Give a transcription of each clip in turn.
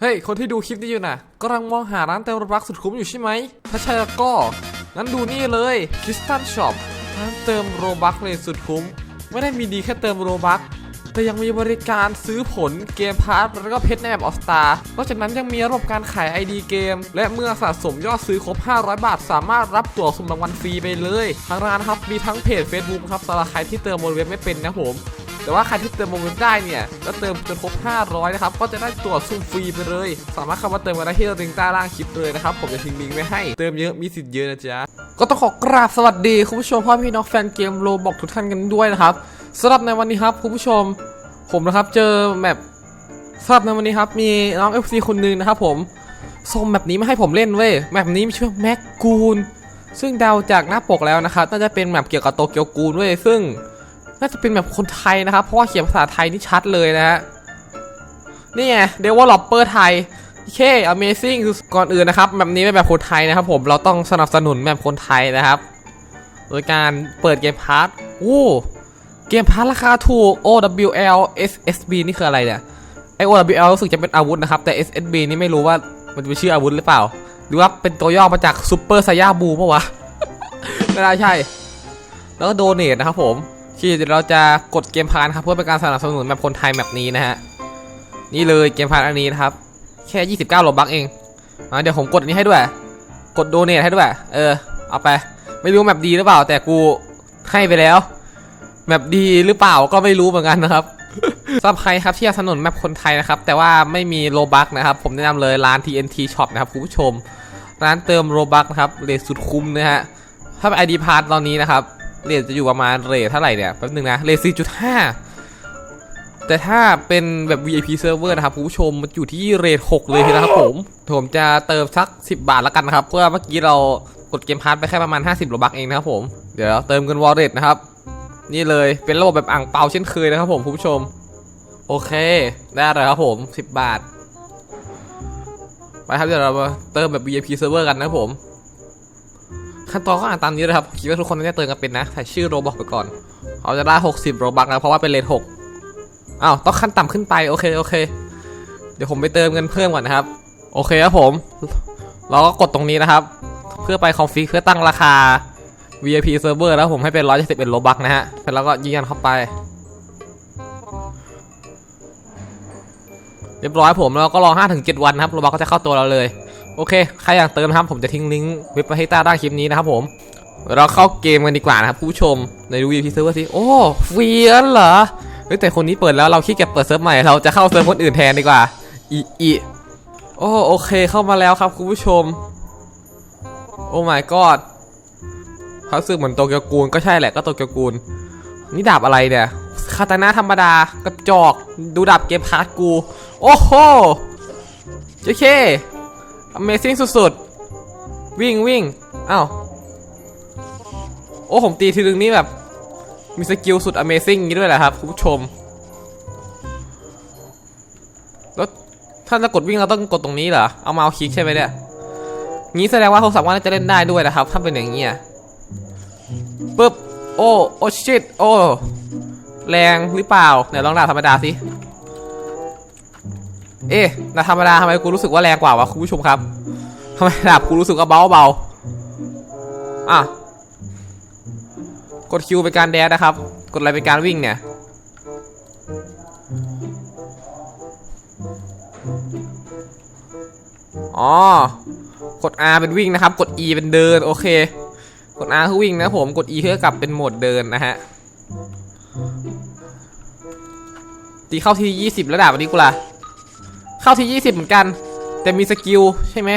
เฮ้ย คนที่ดูคลิปนี้อยู่น่ะกำลังมองหาร้านเติมโรบักสุดคุ้มอยู่ใช่ไหม ถ้าใช่แล้วก็ งั้นดูนี่เลยคริสตันช็อปร้านเติมโรบักเลยสุดคุ้ม ไม่ได้มีดีแค่เติมโรบักแต่ยังมีบริการซื้อผลเกมพาร์ทแล้วก็เพชรในแบบออสตานอกจากนั้นยังมีระบบการขาย ID เกม และเมื่อสะสมยอดซื้อครบ 500 บาท สามารถรับตั๋วสุ่มรางวัลฟรีไปเลย ทางร้านครับมีทั้งเพจ Facebook ครับสำหรับใครที่เติมบนเว็บไม่เป็นนะผม แต่ว่าใครที่เติมโมเมนได้เนี่ยแล้วเติมจนครบ 500 นะครับ ก็จะได้ตัวซุ่มฟรีไปเลย สามารถเข้ามาเติมกันได้ที่ลิงก์ใต้ล่างคลิปเลยนะครับ ผมจะทิ้งลิงก์ไว้ให้ เติมเยอะมีสิทธิ์เยอะนะจ๊ะ ก็ต้องขอกราบสวัสดีคุณผู้ชมพ่อพี่น้องแฟนเกมโลบอกทุกท่านกันด้วยนะครับสำหรับในวันนี้ครับคุณผู้ชม ผมนะครับเจอแมปสำหรับในวันนี้ครับมีน้อง FC คนหนึงนะครับผมส่งแมปนี้มาให้ผมเล่นเว้ยแมปนี้มีชื่อแม็กกูนซึ่งเดาจากหน้าปกแล้วนะครับน่าจะเป็นแมปเกี่ยวกับโตเกียวกูนเว้ยซึ่ง น่าจะเป็นแบบคนไทยนะครับ เพราะว่าเขียนภาษาไทยนี่ชัดเลยนะฮะ นี่ไงเดวลลอปเปอร์ไทยโอเค Amazing ก่อนอื่นนะครับแบบนี้เป็นแบบคนไทยนะครับ ผมเราต้องสนับสนุนแบบคนไทยนะครับ โดยการเปิดเกมพาร์ทโอ้เกมพาร์ทราคาถูก OWL SSB นี่คืออะไรเนี่ยไอ OWL รู้สึกจะเป็นอาวุธนะครับ แต่ SSB นี่ไม่รู้ว่ามันจะเป็นชื่ออาวุธหรือเปล่า หรือว่าเป็นตัวย่อมาจากซูเปอร์ไซยาบูปะวะไม่น่าใช่ แล้วก็โดเนทนะครับผม ที่เดี๋ยวเราจะกดเกมพาร์ทครับเพื่อเป็นการสนับสนุนแบบคนไทยแบบนี้นะฮะนี่เลยเกมพาร์ทอันนี้นะครับ แค่ 29โลบักเองอะเดี๋ยวผมกดนี้ให้ด้วย กดโดเนทให้ด้วย เออเอาไปไม่รู้แบบดีหรือเปล่า แต่กูให้ไปแล้วแบบดีหรือเปล่าก็ไม่รู้เหมือนกันนะครับสำหรับใครครับที่อยากสนับสนุนแมปคนไทยนะครับ แต่ว่าไม่มีโลบักนะครับ ผมแนะนำเลยร้าน TNT Shop นะครับคุณผู้ชม ร้านเติมโลบักนะครับเลทสุดคุ้มนะฮะถ้าเป็น ID พาร์ทตอนนี้นะครับ เรทจะอยู่ประมาณเรทเท่าไหร่เนี่ยแป๊บนึงนะเรท4.5 แต่ถ้าเป็นแบบ VIP server นะครับผู้ชมมันอยู่ที่เรท6 เลยนะครับผมผมจะเติมสัก 10 บาทล้วกันนะครับเพราะว่าเมื่อกี้เรากดเกมพาร์ทไปแค่ประมาณ 50โลบักเองนะครับผมเดี๋ยวเติมเงินวอลเล็ตนะครับ นี่เลยเป็นระบบแบบอ่างเปาเช่นเคยนะครับผมผู้ชม โอเค ได้เลยครับผม 10 บาทไปครับเดี๋ยวเรามาเติมแบบ VIP server กันนะครับผม ขั้นตอนก็อ่านตามนี้เลยครับคิดว่าทุกคนน่าจะเติมกันเป็นนะใส่ชื่อโรบอกไปก่อนเขาจะได้ 60 โรบักนะเพราะว่าเป็นเลท6อ้าวต้องขั้นต่ำขึ้นไปโอเคโอเค เดี๋ยวผมไปเติมเงินเพิ่มก่อนนะครับ โอเคครับผมเราก็กดตรงนี้นะครับ เพื่อไปคอนฟิกเพื่อตั้งราคา VIP server แล้วผมให้เป็น 171โรบักนะฮะเสร็จแล้วก็ยืนยันเข้าไป เรียบร้อยผมแล้วก็รอ5-7วันนะครับโรบักก็จะเข้าตัวเราเลย โอเค ใครอยากเติมนะครับ ผมจะทิ้งลิงก์เว็บไว้ให้ใต้ด้านคลิปนี้นะครับผม เราเข้าเกมกันดีกว่านะครับผู้ชม ในดูวีพีเซิร์ฟเวอร์สิ โอ้ฟรีแล้วเหรอ เฮ้ยแต่คนนี้เปิดแล้วเราขี้เกียจเปิดเซิร์ฟใหม่ เราจะเข้าเซิร์ฟคนอื่นแทนดีกว่า อีอีโอ้โอเคเข้ามาแล้วครับคุณผู้ชม โอ้ my god เขาสึกเหมือนโตเกียวกูลก็ใช่แหละก็โตเกียวกูล นี่ดาบอะไรเนี่ยคาตานะธรรมดากระจอก ดูดาบเกมพาร์ทกู โอ้โหเจ๊เค Amazing สุดๆ วิ่งวิ่งอ้าว โอ้ ผมตีทีนึงนี่แบบ มีสกิลสุด Amazing นี้ด้วยแหละครับ คุณผู้ชม แล้วถ้าจะกดวิ่งเราต้องกดตรงนี้เหรอ เอาเมาส์คลิกใช่ไหมเนี่ย งี้แสดงว่าโทรศัพท์ว่าน่าจะเล่นได้ด้วยนะครับ ถ้าเป็นอย่างนี้ปึ๊บ โอ้ โอ้ชิตโอ้ แรงหรือเปล่าไหนลองด่าธรรมดาสิ เอ๊ะดาธรรมดาทำไมกูรู้สึกว่าแรงกว่าวะคุณผู้ชมครับทำไมดาบกูรู้สึกว่าเบาเบาอะ กดคิวเป็นการแดดนะครับ กดอะไรเป็นการวิ่งเนี่ย อ๋อ กด R เป็นวิ่งนะครับ กด E เป็นเดิน โอเค กด R คือวิ่งนะผม กด E เพื่อกลับเป็นโหมดเดินนะฮะ ตีเข้าที่ 20แล้วดาบอันนี้กูล่ะ เข้าที่ 20 เหมือนกัน แต่มีสกิลใช่ไหม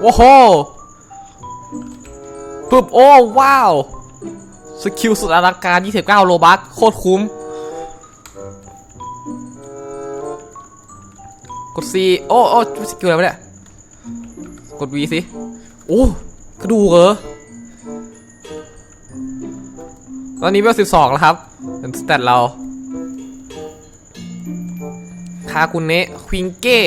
โว้โหปึ๊บโอ้ว้าว สกิลสุดอลังการ 29 โลบัคโคตรคุ้ม กด C โอ้โอ้สกิลอะไรวะเนี่ย กด V สิ โอ้กระดูกเหรอ ตอนนี้เวล12 แล้วครับ เป็นสเตตเราากุเนะควิงเก้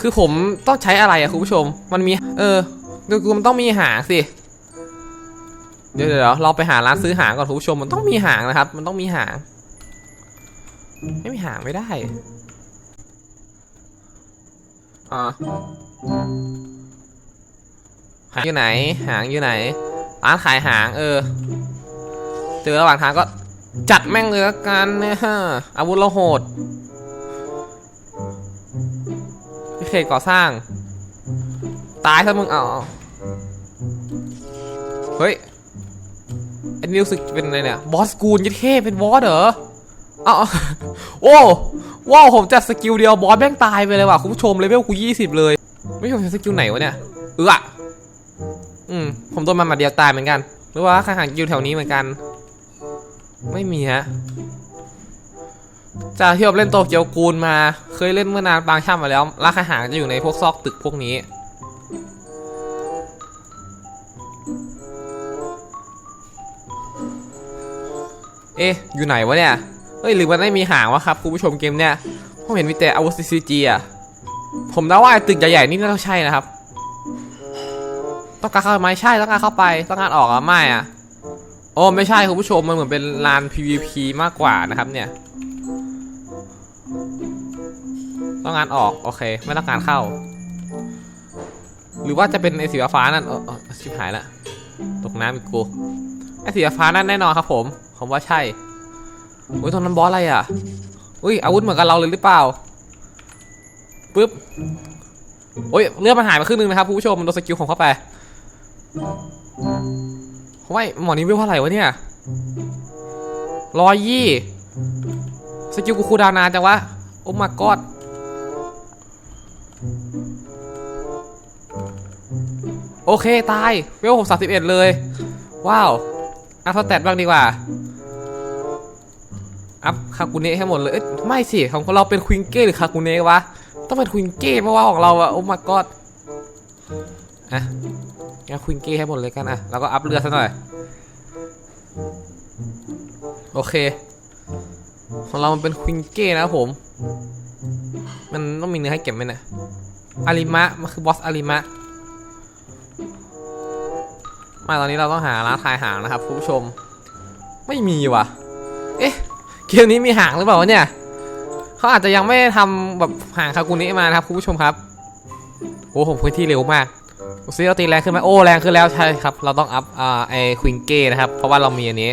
คือผมต้องใช้อะไรอะคุณผู้ชม มันมี เออเดี๋ยวกูมันต้องมีหางสิ เดี๋ยวเดี๋ยวเราไปหาร้านซื้อหางก่อนคุณผู้ชม มันต้องมีหางนะครับ มันต้องมีหาง ไม่มีหางไม่ได้ อ่าหางอยู่ไหน หางอยู่ไหน ร้านขายหาง เออ เจอระหว่างทางก็จัดแม่งเลยละกันเนี่ยฮะอาวุธเราโหด เศษก่อสร้าง ตายซะมึงเอาเอเฮ้ยไอ้นิวสึกเป็นอะไรเนี่ย บอสกูลยัดเท่เป็นบอสเหรอเอาเอโอ้ว้าวผมจัดสกิลเดียวบอสแม่งตายไปเลยว่ะคุณผู้ชมเลเวลกูยี่สิบเลย ไม่ผมใช้สกิลไหนวะเนี่ยเอออืมผมโดนมันมาเดียวตายเหมือนกัน หรือว่าใครหางอยู่แถวนี้เหมือนกัน ไม่มีฮะ จากที่ผมเล่นโตเกียวกูลมา เคยเล่นเมื่อนานบางชาติมาแล้วราคาหางจะอยู่ในพวกซอกตึกพวกนี้ เอ๊ะ อยู่ไหนวะเนี่ย เฮ้ยหรือมันไม่มีหางวะครับคุณผู้ชมเกมเนี่ยผมเห็นมีแต่อาวุธ CCG อะ ผมเดาว่าตึกใหญ่ๆนี่น่าจะใช่นะครับ ต้องการเข้าไหมใช่ต้องการเข้าไปต้องการออกอะไม่อะโอ้ไม่ใช่คุณผู้ชมมันเหมือนเป็นลาน PVP มากกว่านะครับเนี่ย ต้องการออกโอเค ไม่ต้องการเข้า หรือว่าจะเป็นไอสีฟ้านั่นเออเอชิบหายละตกน้ำอีกกูไอสีฟ้านั่นแน่นอนครับผม ผมว่าใช่อุ้ยตรงนั้นบอสอะไรอะอุ้ยอาวุธเหมือนกับเราเลยหรือเปล่าปึ๊บโอ้ยเลือดมันหายไปครึ่งนึงนะครับผู้ชมมันโดนสกิลของเข้าไปผมว่าหมอนี้เวลเท่าอะไรวะเนี่ยร้อยยี่สกิลกูคูดาวน์นานจังวะ โอ้มากอด โอเค ตาย เวลผมสามสิบเอ็ดเลย ว้าว อัพสแตทบ้างดีกว่า อัพคากุเนะให้หมดเลยเไม่สิ ของเราเป็นควิงเก้หรือคากุเนะวะ ต้องเป็นควิงเก้เพราะว่าของเราอะโอ้มากอดอะงั้นควิงเก้ให้หมดเลยกันอะแล้วก็อัพเรือซะหน่อย โอเค ของเรามันเป็นควิงเก้นะผม มันต้องมีเนื้อให้เก็บไหมเนี่ยอาริมะ มันคือบอสอาริมะ มาตอนนี้เราต้องหาร้านขายหางนะครับผู้ชม ไม่มีว่ะ เอ๊ะ เกมนี้มีหางหรือเปล่าวะเนี่ย เขาอาจจะยังไม่ได้ทำแบบหางคากุนี้มานะครับผู้ชมครับโอ้ผมพื้นที่เร็วมากซิเราตีแรงขึ้นไหมโอ้แรงขึ้นแล้วใช่ครับ เราต้องอัพอ่าไอควิงเก้นะครับ เพราะว่าเรามีอันนี้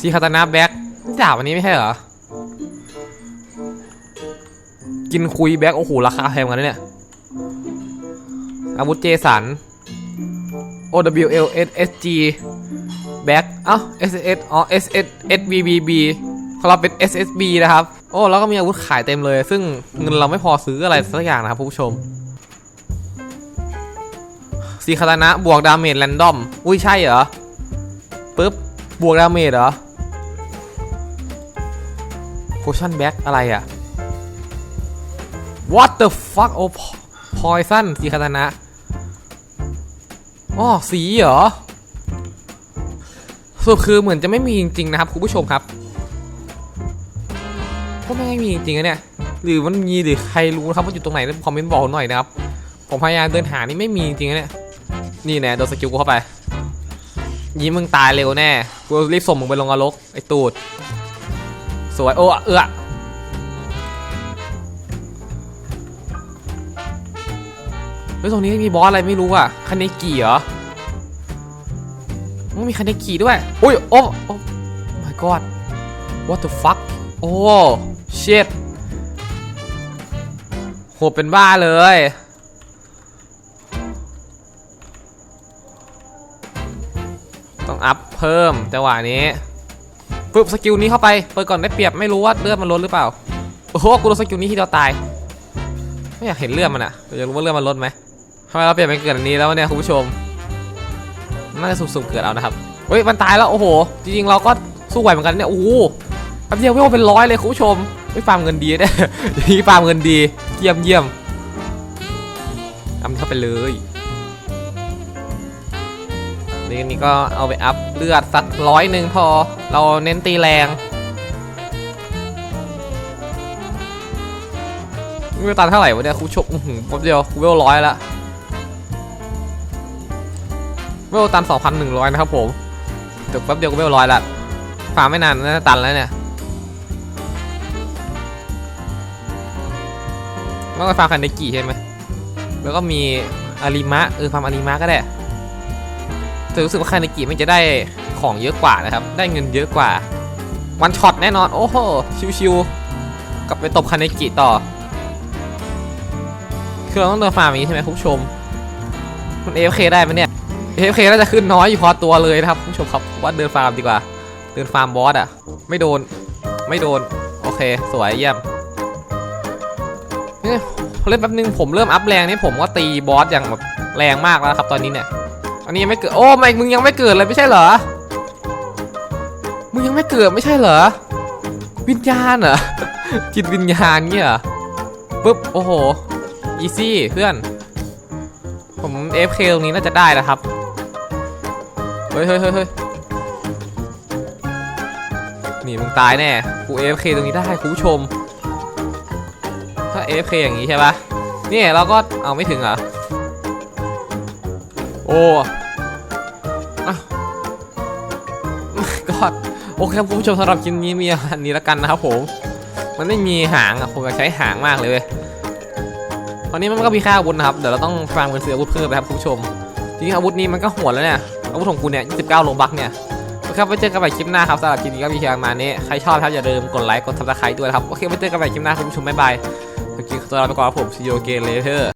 ซีคาตานาแบ็กดาบอันนี้ไม่ใช่เหรอ กินคุยแบ็กโอ้โหราคาแพงกันเนี่ย อาวุธเจสัน O W L S S G แบ็กเอ้า S S อ๋อ S S S B B B ของเราเป็น S S B นะครับ โอ้แล้วก็มีอาวุธขายเต็มเลย ซึ่งเงินเราไม่พอซื้ออะไรสักอย่างนะครับผู้ชมสีคาตานะบวกดาเมจแรนดอม อุ้ยใช่เหรอปึ๊บบวกดาเมจเหรอโพชั่นแบ็กอะไรอะ What the fuck โอ้พอยซันสีคาตนะอ๋อสีเหรอสรุปคือเหมือนจะไม่มีจริงๆนะครับคุณผู้ชมครับ ก็ไม่มีจริงๆนะเนี่ย หรือมันมีหรือใครรู้นะครับว่าอยู่ตรงไหนคอมเมนต์บอกหน่อยนะครับ ผมพยายามเดินหานี่ไม่มีจริงๆนะเนี่ย นี่แน่โดนสกิลกูเข้าไป ยิ้มมึงตายเร็วแน่ กูรีบส่งมึงไปลงนรกไอ้ตูด สวยโอ้เอือ ฮ้ยตรงนี้มีบอสอะไรไม่รู้อะคาเนกิเหรอมันมีคาเนกิด้วยโอ้ยโอ้โอ้ my god what the fuck โอ้ shit โหเป็นบ้าเลยต้องอัพเพิ่มจังหวะนี้ปึ๊บสกิลนี้เข้าไปเปิดก่อนได้เปรียบไม่รู้ว่าเลือดมันลดหรือเปล่า โอ้โหกูโดนสกิลนี้ที่เดียวตาย ไม่อยากเห็นเลือดมันอะอยากรู้ว่าเลือดมันลดไหมำไมเราเปลี่ยนเป็นเกิดอันนี้แล้วเนี่ยคุณผู้ชมน่าจะสุ่มๆเกิดเอานะครับเฮ้ยมันตายแล้วโอ้โห จริงๆเราก็สู้ไหวเหมือนกันเนี่ยโอ้โหแป๊บเดียวเวลเป็นร้อยเลยคุณผู้ชมไม่ฟาร์มเงินดีเนี่ยนี่ฟาร์มเงินดีเยี่ยมเยี่ยมเอามันเข้าไปเลยนี่นี่ก็เอาไปอัพเลือดสักร้อยหนึ่งพอ เราเน้นตีแรงเวลตันเท่าไหร่วะเนี่ยครูชกอื้อหือแป๊บเดียวเวลร้อยละ วลตัน 2,100 นะครับผมเดี๋ยวแป๊บเดียวกูเวลร้อยละฟาร์มไม่นานน่าจะตันแล้วเนี่ยต้องไปฟาร์มคันเดกิใช่ไหมแล้วก็มีอาริมะเออฟาร์มอาริมะก็ได้แต่รู้สึกว่าคาเนกิมันจะได้ของเยอะกว่านะครับ ได้เงินเยอะกว่า วันช็อตแน่นอน โอ้โห ชิวๆกลับไปตบคาเนกิต่อ คือเราต้องเดินฟาร์มอย่างนี้ใช่ไหมคุณผู้ชม มัน AFK ได้ไหมเนี่ย AFK น่าจะขึ้นน้อยอยู่พอตัวเลยนะครับคุณผู้ชมครับว่าเดินฟาร์มดีกว่า เดินฟาร์มบอสอะไม่โดน ไม่โดน โอเค สวยเยี่ยมเนี่ยเล่นแป๊บนึงผมเริ่มอัพแรงนี่ผมก็ตีบอสอย่างแบบแรงมากแล้วครับตอนนี้เนี่ยอันนี้ยังไม่เกิดโอ้ไม่มึงยังไม่เกิดเลยไม่ใช่เหรอ มึงยังไม่เกิดไม่ใช่เหรอ วิญญาณเหรอจิตวิญญาณเนี่ยเหรอปุ๊บโอ้โหอีซี่เพื่อน ผม FK ตรงนี้น่าจะได้นะครับ ฮ้ยเฮ้ยเฮ้ยเฮ้ยนี่มึงตายแน่ กู AFK ตรงนี้ได้คุณผู้ชม ถ้า AFK อย่างนี้ใช่ปะนี่เราก็เอาไม่ถึงเหรอ โอ้ก็โอเคครับคุณผู้ชมสำหรับคลิปนี้มีอันนี้ละกันนะครับผม มันไม่มีหางอะผมอยากใช้หางมากเลยเว้ยตอนนี้มันก็มีค่าอาวุธนะครับ เดี๋ยวเราต้องฟังเงินซื้ออาวุธเพิ่มนะครับคุณผู้ชม จริงๆอาวุธนี้มันก็โหดแล้วเนี่ย อาวุธของกูเนี่ย29โลบักเนี่ยครับไว้เจอกันใหม่คลิปหน้าครับสำหรับคลิปนี้ก็มีเพียงประมาณนี้ ใครชอบครับอย่าลืมกดไลค์กดซับสไครต์ด้วยครับ โอเคไว้เจอกันใหม่คลิปหน้าคุณผู้ชมบ๊ายบายเมื่อกี้ตัวเราไปก่อนครับผมซีโอเกนเลเทอร์